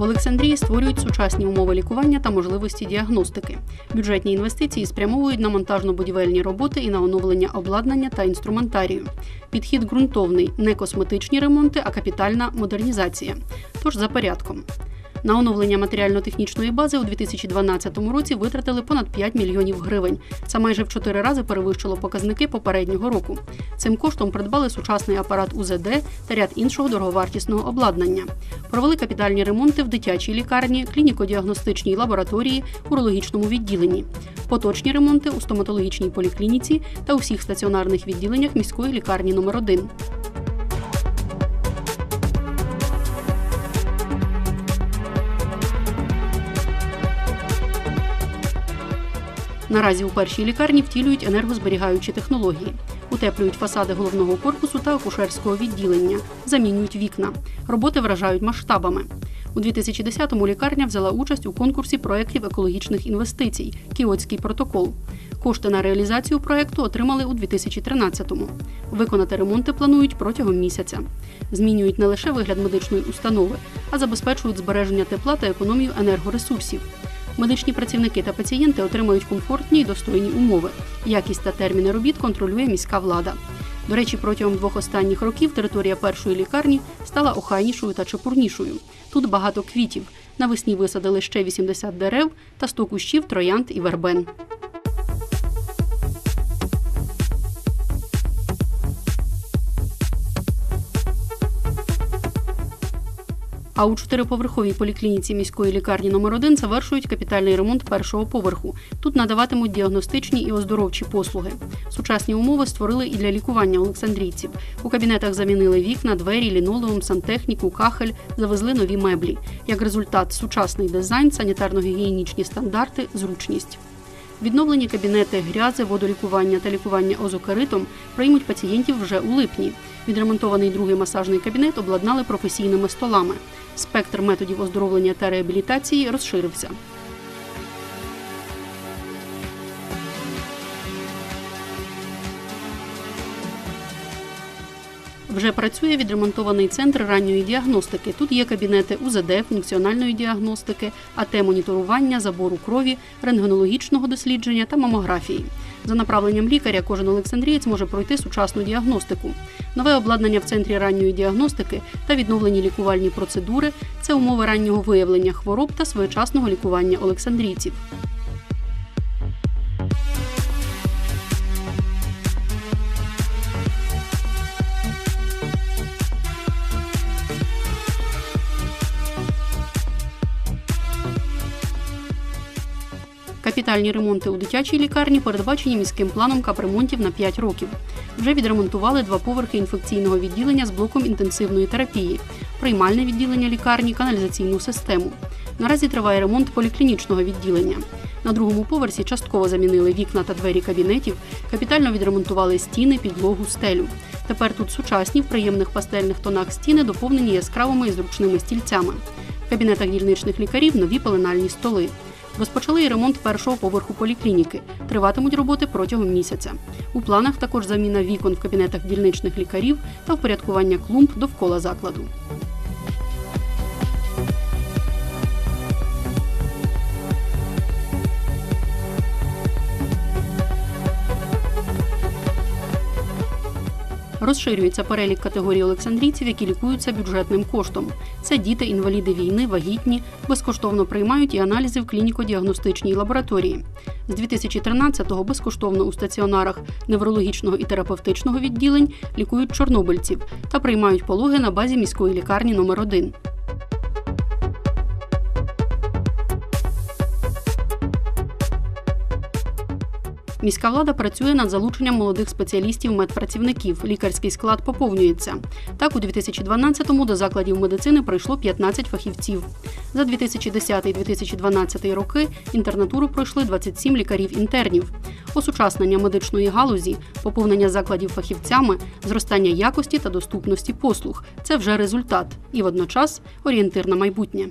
В Олександрії створюють сучасні умови лікування та можливості діагностики. Бюджетні інвестиції спрямовують на монтажно-будівельні роботи і на оновлення обладнання та інструментарію. Підхід ґрунтовний, не косметичні ремонти, а капітальна модернізація. Тож за порядком. На оновлення матеріально-технічної бази у 2012 році витратили понад 5 мільйонів гривень. Це майже в чотири рази перевищило показники попереднього року. Цим коштом придбали сучасний апарат УЗД та ряд іншого дороговартісного обладнання. Провели капітальні ремонти в дитячій лікарні, клініко-діагностичній лабораторії, урологічному відділенні. Поточні ремонти у стоматологічній поліклініці та у всіх стаціонарних відділеннях міської лікарні номер 1 Наразі у першій лікарні втілюють енергозберігаючі технології, утеплюють фасади головного корпусу та акушерського відділення, замінюють вікна. Роботи вражають масштабами. У 2010-му лікарня взяла участь у конкурсі проєктів екологічних інвестицій Кіотський протокол. Кошти на реалізацію проєкту отримали у 2013-му. Виконати ремонти планують протягом місяця. Змінюють не лише вигляд медичної установи, а забезпечують збереження тепла та економію енергоресурсів. Медичні працівники та пацієнти отримають комфортні й достойні умови. Якість та терміни робіт контролює міська влада. До речі, протягом двох останніх років територія першої лікарні стала охайнішою та чепурнішою. Тут багато квітів. Навесні висадили ще 80 дерев та 100 кущів троянд і вербен. А у чотириповерховій поліклініці міської лікарні номер 1 завершують капітальний ремонт першого поверху. Тут надаватимуть діагностичні і оздоровчі послуги. Сучасні умови створили і для лікування олександрійців. У кабінетах замінили вікна, двері, лінолеум, сантехніку, кахель, завезли нові меблі. Як результат, сучасний дизайн, санітарно-гігієнічні стандарти, зручність. Відновлені кабінети грязи, водолікування та лікування озокаритом приймуть пацієнтів вже у липні. Відремонтований другий масажний кабінет обладнали професійними столами. Спектр методів оздоровлення та реабілітації розширився. Вже працює відремонтований центр ранньої діагностики. Тут є кабінети УЗД, функціональної діагностики, АТ-моніторування, забору крові, рентгенологічного дослідження та мамографії. За направленням лікаря кожен олександрієць може пройти сучасну діагностику. Нове обладнання в центрі ранньої діагностики та відновлені лікувальні процедури це умови раннього виявлення хвороб та своєчасного лікування олександрійців. Капітальні ремонти у дитячій лікарні передбачені міським планом капремонтів на 5 років. Вже відремонтували два поверхи інфекційного відділення з блоком інтенсивної терапії, приймальне відділення лікарні, каналізаційну систему. Наразі триває ремонт поліклінічного відділення. На другому поверсі частково замінили вікна та двері кабінетів, капітально відремонтували стіни, підлогу, стелю. Тепер тут сучасні в приємних пастельних тонах стіни доповнені яскравими і зручними стільцями. В кабінетах дільничних лікарів нові пеленальні столи. Розпочали і ремонт першого поверху поліклініки. Триватимуть роботи протягом місяця. У планах також заміна вікон в кабінетах дільничних лікарів та впорядкування клумб довкола закладу. Розширюється перелік категорій олександрійців, які лікуються бюджетним коштом. Це діти, інваліди війни, вагітні, безкоштовно приймають і аналізи в клініко-діагностичній лабораторії. З 2013-го безкоштовно у стаціонарах неврологічного і терапевтичного відділень лікують чорнобильців та приймають пологи на базі міської лікарні номер 1 Міська влада працює над залученням молодих спеціалістів медпрацівників. Лікарський склад поповнюється. Так, у 2012-му до закладів медицини прийшло 15 фахівців. За 2010-2012 роки інтернатуру пройшли 27 лікарів-інтернів. Осучаснення медичної галузі, поповнення закладів фахівцями, зростання якості та доступності послуг це вже результат і водночас орієнтир на майбутнє.